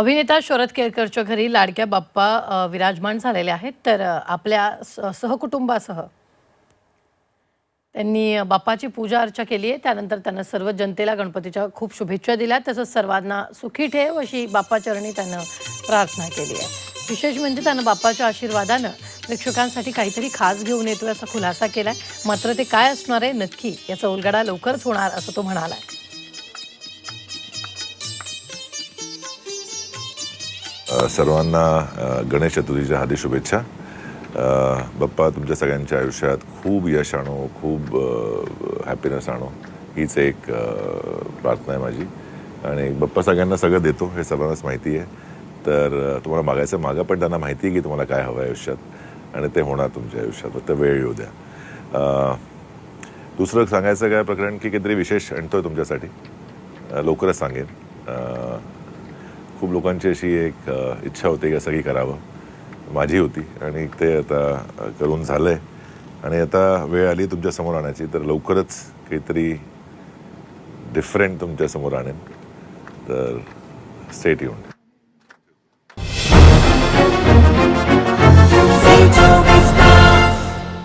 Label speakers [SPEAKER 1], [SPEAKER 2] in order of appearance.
[SPEAKER 1] अभिनेता शरद केळकरच्या घरी लाडक्या बाप्पा विराजमान झालेले आहेत. तर आपल्या सहकुटुंबासह त्यांनी बाप्पाची पूजा अर्चा केली आहे. त्यानंतर त्यांना सर्व जनतेला गणपतीच्या खूप शुभेच्छा दिल्या. तसंच सर्वांना सुखी ठेव अशी बाप्पाचरणी त्यानं प्रार्थना केली आहे. विशेष म्हणजे त्यानं बाप्पाच्या आशीर्वादानं प्रेक्षकांसाठी काहीतरी खास घेऊन येतोय असा खुलासा केलाय. मात्र ते काय असणार आहे नक्की याचा उलगडा लवकरच होणार असं तो म्हणालाय.
[SPEAKER 2] सर्वांना गणेश चतुर्थीच्या हार्दिक शुभेच्छा. बाप्पा तुमच्या सगळ्यांच्या आयुष्यात खूप यश आणो खूप हॅपीनेस आणो. हीच एक प्रार्थना आहे माझी. आणि बाप्पा सगळ्यांना सगळं देतो हे सर्वांनाच माहिती आहे. तर तुम्हाला मागायचं मागं पण त्यांना माहिती आहे की तुम्हाला काय हवं आहे आयुष्यात. आणि ते होणार तुमच्या आयुष्यात. फक्त वेळ येऊ द्या. दुसरं सांगायचं काय प्रकरण की काहीतरी विशेष आहे तुमच्यासाठी? लवकरच सांगेन. खूप लोकांची अशी एक इच्छा होती की सगळी करावं. माझी होती आणि ते आता करून झालं आहे आणि आता वेळ आली तुमच्यासमोर आणायची तर लवकरच काहीतरी डिफरंट तुमच्यासमोर आणेन. तर स्टेट येऊन